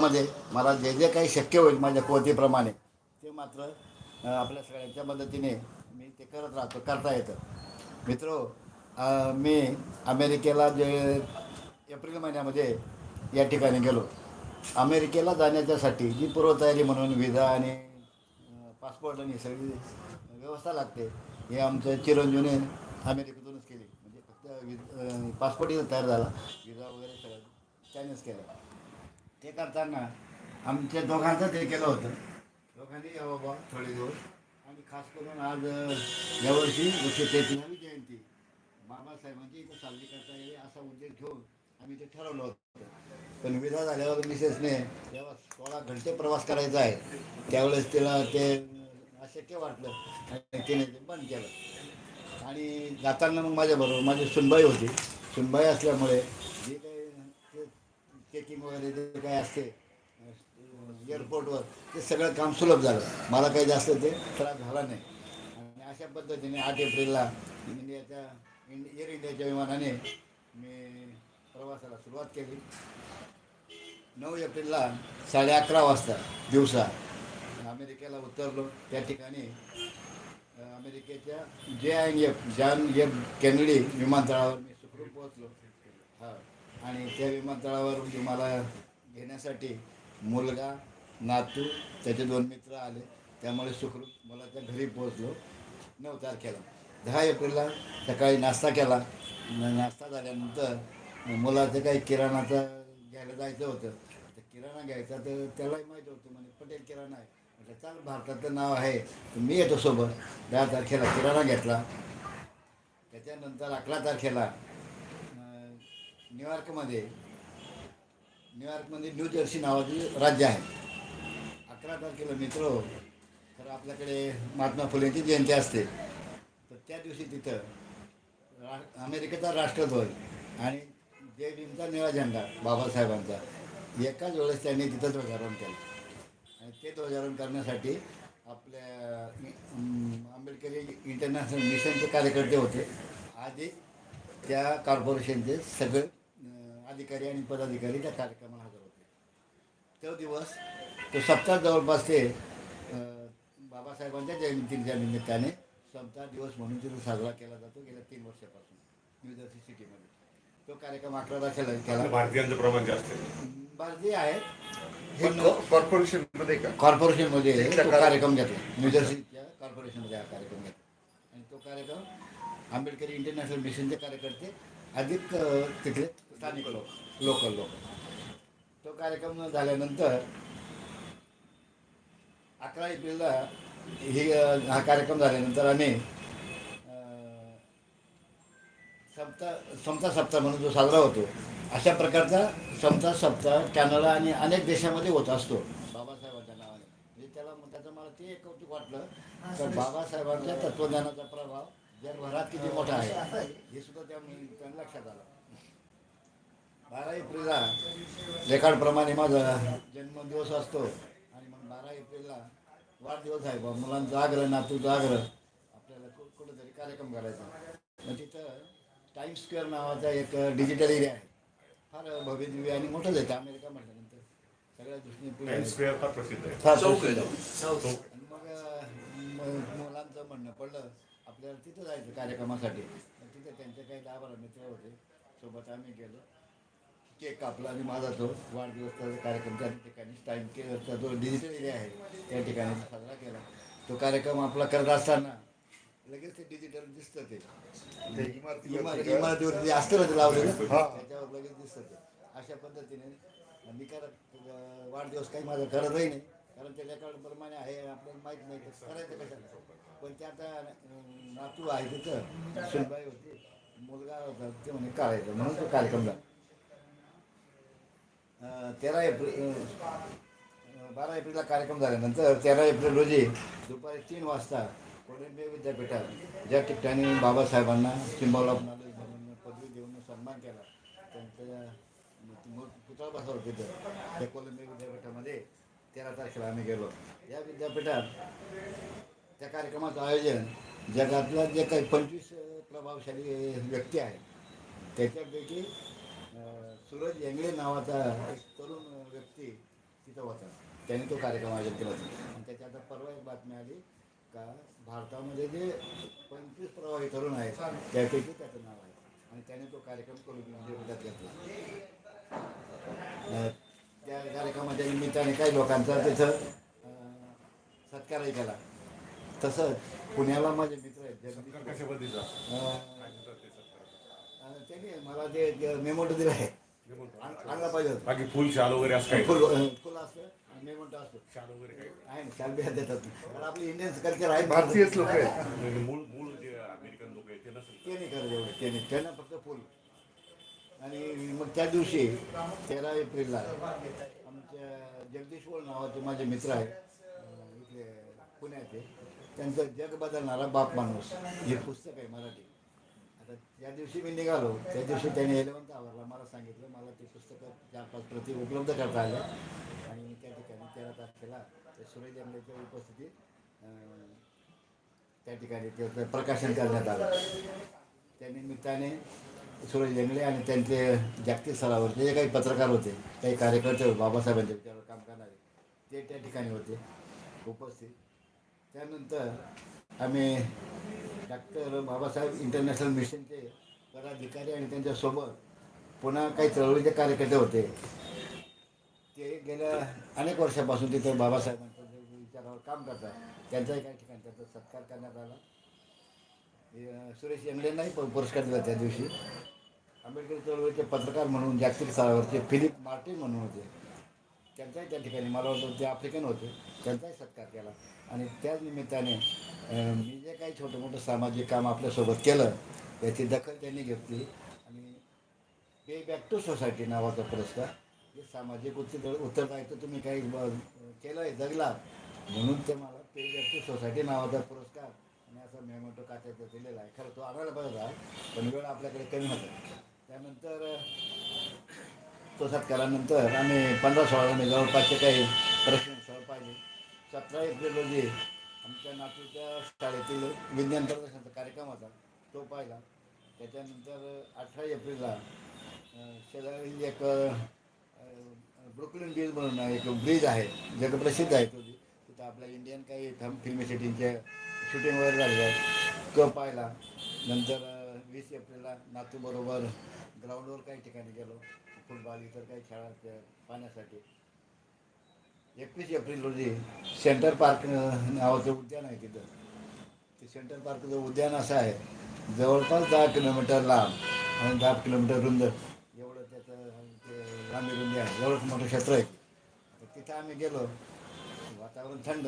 मध्ये मला जे जे काही शक्य होईल माझ्या कुवतीप्रमाणे ते मात्र आपल्या सगळ्यांच्या मदतीने मी ते करत राहतो करता येतं. मित्रो मी अमेरिकेला जे एप्रिल महिन्यामध्ये या ठिकाणी गेलो. अमेरिकेला जाण्याच्यासाठी जी पूर्वतयारी म्हणून विजा आणि पासपोर्ट आणि सगळी व्यवस्था लागते हे आमचं चिरंजीवने अमेरिकेतूनच केली. म्हणजे फक्त विज पासपोर्टही तयार झाला विजा वगैरे सगळं त्यानेच केलं. ते करताना आमच्या दोघांचं ते केलं होतं. दोघांनी या बाबा थोडे दिवस. आणि खास करून आज यावर्षी एकशे तेहतीसावी जयंती. बाबासाहेबांची इथं साजरी करता येईल असा उद्देश घेऊन आम्ही ते ठरवलं होतं. पण विधा झाल्यावर मिसेसने जेव्हा सोळा घंटे प्रवास करायचा आहे त्यावेळेस तिला ते अशक्य वाटलं. आणि तिने ते बंद केलं. आणि जाताना मग माझ्याबरोबर माझी सुनबाई होती. सुनबाई असल्यामुळे चेकिंग वगैरे जे काय असते एअरपोर्टवर ते सगळं काम सुलभ झालं. मला काही जास्त ते त्रास झाला नाही. आणि अशा पद्धतीने आठ एप्रिलला इंडियाच्या इंड एअर इंडियाच्या विमानाने मी प्रवासाला सुरुवात केली. नऊ एप्रिलला साडे अकरा वाजता दिवसा अमेरिकेला उतरलो. त्या ठिकाणी अमेरिकेच्या जे आय एफ जॉन एफ केनडी विमानतळावर मी सुखरूप पोहोचलो. हा. आणि त्या विमानतळावर तुम्हाला मला घेण्यासाठी मुलगा नातू त्याचे दोन मित्र आले. त्यामुळे सुखरूप मुलाच्या घरी पोहोचलो. नऊ तारखेला. दहा एप्रिलला सकाळी नाश्ता केला. नाश्ता झाल्यानंतर मुलाचं काही किराणाचं घ्यायला जायचं होतं. तर किराणा घ्यायचा तर त्यालाही माहीत होतं. म्हणजे पटेल किराणा आहे. म्हटलं चाल भारताचं नाव आहे. तर मी येतो सोबत. दहा तारखेला किराणा घेतला. त्याच्यानंतर अकरा तारखेला न्यूयॉर्कमध्ये न्यूयॉर्कमध्ये न्यू जर्सी नावाची राज्य आहे. अकरा तारखेला मित्र तर आपल्याकडे महात्मा फुलेंची जयंती असते. तर त्या दिवशी तिथं रा अमेरिकेचा राष्ट्रध्वज आणि जय भीमचा निळा झेंडा बाबासाहेबांचा एकाच वेळेस त्यांनी तिथं ध्वजारोहण केलं. आणि ते ध्वजारोहण करण्यासाठी आपल्या आंबेडकरी इंटरनॅशनल मिशनचे कार्यकर्ते होते. आधी त्या कॉर्पोरेशनचे सगळे अधिकारी आणि पदाधिकारी त्या कार्यक्रमाला हजर होते. तो दिवस तो सप्ताह जवळपास ते बाबासाहेबांच्या जयंतीच्या निमित्ताने सप्ताह दिवस म्हणून तिथं साजरा केला जातो गेल्या तीन वर्षापासून न्यू जर्सी सिटीमध्ये तो कार्यक्रम अकरा तारखेला केला भारतीयांचं प्रमाण जास्त आहे. भारतीय आहेत. हे पण कॉर्पोरेशनमध्ये का? कॉर्पोरेशनमध्ये तिथल्या तो कार- कार्यक्रम घेतला. न्यूजर्सीच्या कॉर्पोरेशनमध्ये हा कार्यक्रम घेतला. आणि तो कार्यक्रम आंबेडकरी इंटरनॅशनल मिशनचे कार्यकर्ते अधिक तिथले स्थानिक लोक लोकल. लोक तो कार्यक्रम झाल्यानंतर अकरा एप्रिलला ही हा कार्यक्रम झाल्यानंतर आम्ही समता समता सप्ताह म्हणून जो साजरा होतो अशा प्रकारचा समता सप्ताह कॅनडा आणि अनेक देशामध्ये होत असतो. बाबासाहेबांच्या नावाने. म्हणजे त्याला त्याचं मला ते एक कौतुक वाटलं. तर बाबासाहेबांच्या तत्वज्ञानाचा प्रभाव जगभरात किती मोठा आहे हे सुद्धा त्या लक्षात आलं. बारा एप्रिलला रेकॉर्डप्रमाणे माझा जन्मदिवस असतो. आणि मग बारा एप्रिलला वाढदिवस आहे बा मुलांचा आग्रह नातूचा आग्रह. आपल्याला कुठेतरी कार्यक्रम करायचा मग तिथं टाइम स्क्वेअर नावाचा एक डिजिटल एरिया आहे. फार भव्य दिव्य आणि मोठंच आहे. ते अमेरिका म्हटल्यानंतर सगळ्या दृष्टीने मग मुलांचं म्हणणं पडलं आपल्याला तिथं जायचं कार्यक्रमासाठी. मग तिथे त्यांचे काही दहा बारा मित्र होते. सोबत आम्ही गेलो. केक कापला आणि माझा तो वाढदिवसाचा कार्यक्रम त्या ठिकाणी टाईम केअरचा जो डिजिटल एरिया आहे त्या ठिकाणी साजरा केला. तो कार्यक्रम आपला करत असताना लगेच ते डिजिटल दिसतं ते. इमारतीवर जे असतं ते लावलेलं हा. त्याच्यावर लगेच दिसतं ते. अशा पद्धतीने मी करत वाढदिवस काही माझा करतही नाही. कारण ते रेकॉर्डप्रमाणे आहे आपल्याला माहीत नाही करायचं कशाला? पण ते आता नातू आहे तिथं सुनबाई होती. मुलगा होता ते म्हणे करायचं म्हणून तो कार्यक्रम झाला. तेरा एप्रिल बारा एप्रिलला कार्यक्रम झाल्यानंतर तेरा एप्रिल रोजी दुपारी तीन वाजता कोलंबिया विद्यापीठात ज्या ठिकाणी बाबासाहेबांना सिम्बॉल पदवी देऊन सन्मान केला त्यांच्या पुतळा बसवला तिथं त्या कोलंबिया विद्यापीठामध्ये तेरा तारखेला आम्ही गेलो. या विद्यापीठात त्या कार्यक्रमाचं आयोजन जगातल्या जे काही पंचवीस प्रभावशाली व्यक्ती आहेत त्याच्यापैकी सूरज येंगळे नावाचा एक तरुण व्यक्ती तिथं होता. त्यांनी तो कार्यक्रम आयोजन केला होता. आणि त्याची आता परवा एक बातमी आली का भारतामध्ये जे पंचवीस प्रवाही तरुण आहेत त्यापैकी त्याचं नाव आहे. आणि त्याने तो कार्यक्रम करून विरोधात घेतला. त्या कार्यक्रमाच्या निमित्ताने काही लोकांचा तिथं सत्कारही केला. तसंच पुण्याला माझे मित्र आहेत त्यांनी मला ते मेमोट दिलं आहे आणला पाहिजे होतं. बाकी फुल शाल वगैरे असं काही? फुल असतं आणि मेमोट असतो. शाल वगैरे काही? आहे ना शाल बिया देतात. पण आपली इंडियन कल्चर आहे भारतीयच लोक आहेत. म्हणजे मूळ मूळ जे अमेरिकन लोक आहेत ते नसेल ते नाही करत एवढं ते नाही. त्यांना फक्त फुल. आणि मग त्या दिवशी तेरा एप्रिलला आमच्या जगदीश वळ नावाचे माझे मित्र आहेत इथले पुण्याचे त्यांचं जग बदलणारा बाप माणूस. हे पुस्तक आहे मराठी. आता त्या दिवशी मी निघालो त्या दिवशी त्याने एलेवंथ आवरला मला सांगितलं मला ते पुस्तकं चार पाच प्रती उपलब्ध करता आल्या. आणि त्या ठिकाणी तेरा तारखेला ते सुरेश जंगलेच्या उपस्थितीत त्या ठिकाणी ते प्रकाशन करण्यात आलं. त्या निमित्ताने सुरेश जंगले आणि त्यांचे जागतिक स्तरावरचे जे काही पत्रकार होते काही कार्यकर्ते होते बाबासाहेबांच्या विचारावर काम करणारे ते त्या ठिकाणी होते उपस्थित. त्यानंतर आम्ही डॉक्टर बाबासाहेब इंटरनॅशनल मिशनचे पदाधिकारी आणि त्यांच्यासोबत पुन्हा काही चळवळीचे कार्यकर्ते होते. ते गेल्या अनेक वर्षापासून तिथे बाबासाहेबांच्या विचारावर काम करतात. त्यांचाही काही ठिकाणी त्याचा सत्कार करण्यात आला. सुरेश यांगलेंनाही पुरस्कार दिला त्या दिवशी. आंबेडकर चळवळीचे पत्रकार म्हणून जागतिक स्तरावरचे फिलिप मार्टिन म्हणून होते. त्यांचाही त्या ठिकाणी मला वाटतं ते आफ्रिकन होते त्यांचाही सत्कार केला. आणि त्याच निमित्ताने मी जे काही छोटं मोठं सामाजिक काम आपल्यासोबत केलं याची दखल त्यांनी घेतली. आणि पे बॅक टू सोसायटी नावाचा पुरस्कार हे सामाजिक उत्तर उत्तरदायित्व तुम्ही काही ब- केलं आहे जगला म्हणून ते मला पे बॅक टू सोसायटी नावाचा पुरस्कार आणि असा मेमोटो काचाचा दिलेला आहे. खरं तो आणायला पाहिजे पण वेळ आपल्याकडे कमी होता. त्यानंतर तो केल्यानंतर आम्ही पंधरा सोळाने जवळपासचे काही प्रश्न स्थळ पाहिले. सतरा एप्रिल रोजी आमच्या नातूच्या शाळेतील विज्ञान प्रदर्शनाचा कार्यक्रम होता. तो पाहिला. त्याच्यानंतर अठरा एप्रिलला शेजारी एक ब्रुकलिन ब्रिज म्हणून एक ब्रिज आहे जगप्रसिद्ध आहे तो. तिथं आपल्या इंडियन काही फिल्म फिल्मी सिटींचे शूटिंग वगैरे झालेलं आहे. तो पाहिला. नंतर वीस एप्रिलला नातूबरोबर ग्राउंडवर काही ठिकाणी गेलो. फुटबॉल इतर काही खेळाच्या पाहण्यासाठी. एकवीस एप्रिल रोजी सेंटर पार्क नावाचं उद्यान आहे तिथं. ते सेंटर पार्कचं उद्यान असं आहे. जवळपास दहा किलोमीटर लांब आणि दहा किलोमीटर रुंद. एवढं त्याचं ते लांबी रुंदी आहे. एवढंच मोठं क्षेत्र आहे. तर तिथं आम्ही गेलो. वातावरण थंड.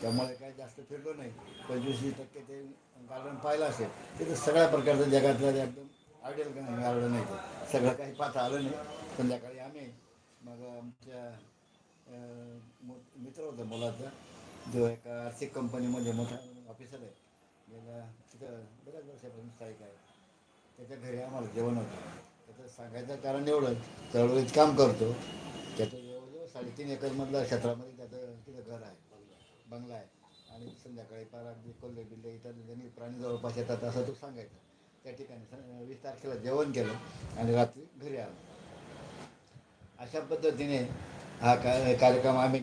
त्यामुळे काही जास्त फिरलो नाही. पंचवीस टक्के ते गार्डन पाहिलं असेल. तिथं सगळ्या प्रकारचं जगातलं एकदम आयडियल गार्डन आहे नाही सगळं काही पाहता आलं नाही. संध्याकाळी आम्ही मग आमच्या मो- मित्र होता मुलाचा जो एका आर्थिक कंपनीमध्ये मोठा ऑफिसर आहे. गेल्या तिथं बऱ्याच वर्षापासून स्थायिक आहे. त्याच्या घरी आम्हाला जेवण होतं. त्याचं सांगायचं कारण एवढं चळवळीत काम करतो. त्याचं जवळजवळ साडेतीन एकरमधल्या क्षेत्रामध्ये त्याचं तिथं घर आहे. बंगला आहे. आणि संध्याकाळी पारा कोल्हे बिल्ले इतर प्राणी जवळपास येतात असं तो सांगायचा. त्या ठिकाणी वीस तारखेला जेवण केलं आणि रात्री घरी आलो. अशा पद्धतीने हा का कार्यक्रम आम्ही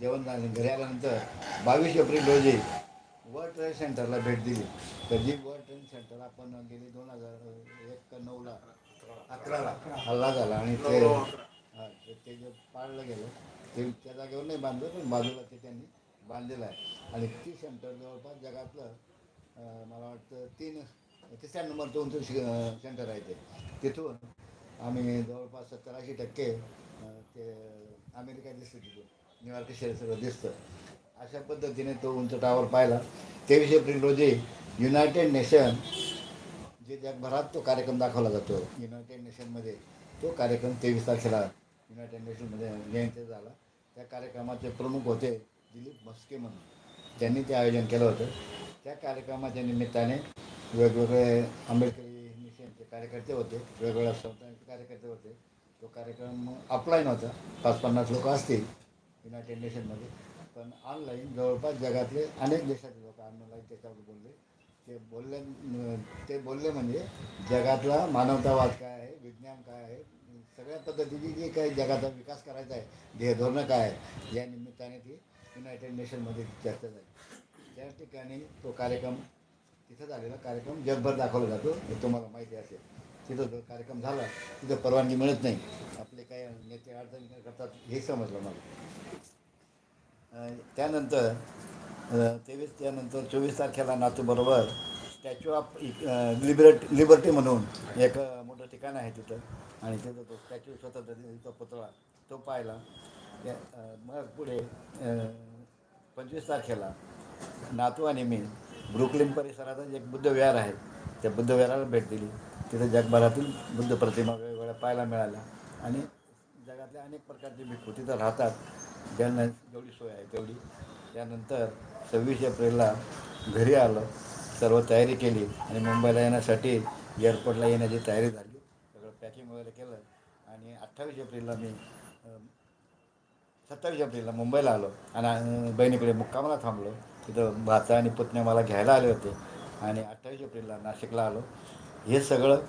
जेवण झालं. घरी आल्यानंतर बावीस एप्रिल रोजी वर्ल्ड ट्रेड सेंटरला भेट दिली. तर जी वर्ल्ड ट्रेड सेंटर आपण गेली दोन हजार एक नऊला अकराला हल्ला झाला आणि ते ते- जे पाळलं गेलं ते त्या जागेवर नाही बांधलं पण बाजूला ते त्यांनी बांधलेलं आहे. आणि ती सेंटर जवळपास जगातलं मला वाटतं तीन तिसऱ्या नंबर उंच तो सेंटर आहे ते. तिथून आम्ही जवळपास सत्तर ऐंशी टक्के ते अमेरिका दिसतं तिथून. न्यूयॉर्क शहर सगळं दिसतं. अशा पद्धतीने तो उंच टावर पाहिला. तेवीस एप्रिल रोजी युनायटेड नेशन जे जगभरात तो कार्यक्रम दाखवला जातो. युनायटेड नेशनमध्ये तो कार्यक्रम तेवीस तारखेला युनायटेड नेशनमध्ये जयंती झाला. त्या कार्यक्रमाचे प्रमुख होते दिलीप म्हस्के म्हणून. त्यांनी ते आयोजन केलं होतं. त्या कार्यक्रमाच्या निमित्ताने वेगवेगळे आंबेडकरी मिशनचे कार्यकर्ते होते वेगवेगळ्या संस्थांचे कार्यकर्ते होते. तो कार्यक्रम ऑफलाईन होता. पाच पन्नास लोक असतील युनायटेड नेशनमध्ये पण ऑनलाईन जवळपास जगातले अनेक देशातले लोक ऑनलाईन त्याच्यावर बोलले. ते बोलले ते बोलले म्हणजे जगातला मानवतावाद काय आहे विज्ञान काय आहे सगळ्या पद्धतीची जी काही जगाचा विकास करायचा आहे ध्येयधोरणं काय आहे या निमित्ताने ती युनायटेड नेशनमध्ये चर्चा झाली. त्या ठिकाणी तो कार्यक्रम तिथं झालेला कार्यक्रम जगभर दाखवला जातो. हे तुम्हाला माहिती असेल. तिथं जो कार्यक्रम झाला तिथं परवानगी मिळत नाही. आपले काही नेते अडचणी करतात हे समजलं मला. त्यानंतर तेवीस त्यानंतर चोवीस तारखेला नातूबरोबर स्टॅच्यू ऑफ लिबर्ट लिबर्टी म्हणून एक मोठं ठिकाण आहे तिथं. आणि तिथं तो स्टॅच्यू स्वतंत्र पुतळा तो पाहिला. मग पुढे पंचवीस तारखेला नातू आणि मी ब्रुकलिन परिसरातच एक बुद्ध विहार आहे. त्या बुद्ध विहाराला भेट दिली. तिथे जगभरातील बुद्ध प्रतिमा वेगवेगळ्या पाहायला मिळाल्या आणि जगातल्या अनेक प्रकारचे भिक्खू तिथं राहतात. ज्यांना जेवढी सोय आहे तेवढी. त्यानंतर सव्वीस एप्रिलला घरी आलं. सर्व तयारी केली आणि मुंबईला येण्यासाठी एअरपोर्टला येण्याची तयारी झाली. सगळं पॅकिंग वगैरे केलं आणि अठ्ठावीस एप्रिलला मी सत्तावीस एप्रिलला मुंबईला आलो आणि बहिणीकडे मुक्कामाला थांबलो. तिथं भाचा आणि पुतण्या मला घ्यायला आले होते. आणि अठ्ठावीस एप्रिलला नाशिकला आलो. हे सगळं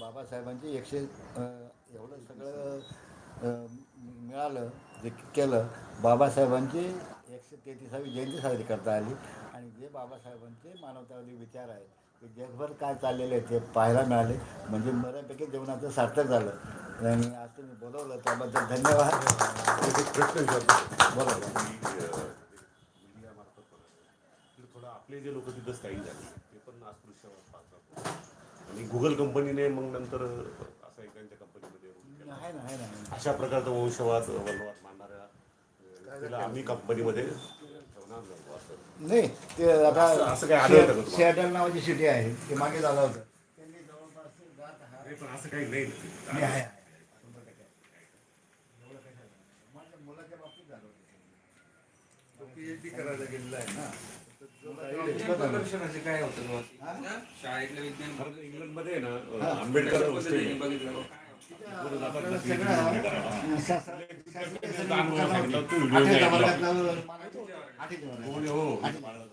बाबासाहेबांचे एकशे एवढं सगळं मिळालं जे केलं. बाबासाहेबांची एकशे तेहतीसावी जयंती साजरी करता आली. आणि जे बाबासाहेबांचे मानवतावादी विचार आहेत ते जगभर काय चाललेले आहे ते पाहायला मिळाले. म्हणजे बऱ्यापैकी जीवनाचं सार्थक झालं. आणि आज तुम्ही बोलवलं त्याबद्दल धन्यवाद. बोला आपले जे लोक तिथं स्थायिक झाले ते पण अस्पृश्य पाहतात. आणि गुगल कंपनीने मग नंतर असं एक त्यांच्या कंपनीमध्ये. अशा प्रकारचा वंशवाद वनवाद मानणाऱ्या आम्ही कंपनीमध्ये नाही ते आता असं- काय? सियाटल नावाची सिटी आहे ते मागे झालं होतं. त्यांनी जवळपास हा- असं काही नाही. मुलाच्या बाबतीत झालं होतं. करायला गेलेला आहे ना. प्रदर्शनाचे काय होतं? शाळेतलं विज्ञान कारण इंग्लंडमध्ये ना. अं, आंबेडकर बघितलं सगळं. शास्त्र-. वर्गातला वर्गात. हो, हो.